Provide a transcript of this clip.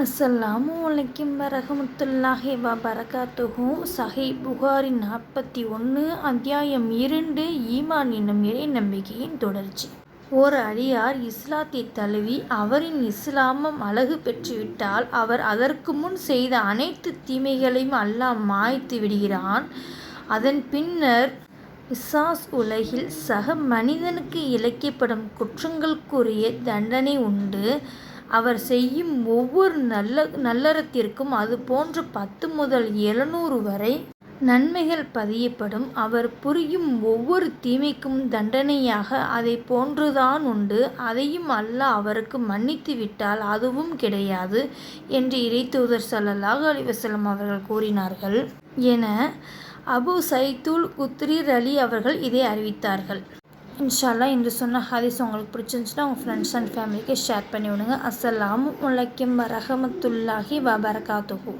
அஸ்ஸலாமு அலைக்கும் வரஹமத்துல்லாஹி வபரகாத்துஹு. சஹி புகாரி நாற்பத்தி ஒன்று அத்தியாயம் இரண்டு ஈமான் என்னும் இறை நம்பிக்கையின் தொடர்ச்சி. ஓர் அடியார் இஸ்லாத்தை தழுவி அவரின் இஸ்லாமம் அழகு பெற்றுவிட்டால் அவர் அதற்கு முன் செய்த அனைத்து தீமைகளையும் அல்லாஹ் மாய்த்து விடுகிறான். அதன் பின்னர் இசாஸ் உலகில் சக மனிதனுக்கு இழைக்கப்படும் குற்றங்களுக்குரிய தண்டனை உண்டு. அவர் செய்யும் ஒவ்வொரு நல்ல நல்லறத்திற்கும் அதுபோன்று பத்து முதல் எழுநூறு வரை நன்மைகள் பதியப்படும். அவர் புரியும் ஒவ்வொரு தீமைக்கும் தண்டனையாக அதை போன்றுதான் உண்டு. அதையும் அல்லாஹ் அவருக்கு மன்னித்து விட்டால் அதுவும் கிடையாது என்று இறைத்தூதர் ஸல்லல்லாஹு அலிவசலம் அவர்கள் கூறினார்கள். என அபு சைத்துல் குத்ரிர் அலி அவர்கள் இதை அறிவித்தார்கள். இன்ஷால்லா இன்று சொன்ன ஹதீஸ் உங்களுக்கு பிடிச்சிருந்துச்சுன்னா உங்கள் ஃப்ரெண்ட்ஸ் அண்ட் ஃபேமிலிக்கு ஷேர் பண்ணி விடுங்க அஸ்ஸலாமு அலைக்கும் வரஹமத்துல்லாஹி வபரகாத்துஹூ.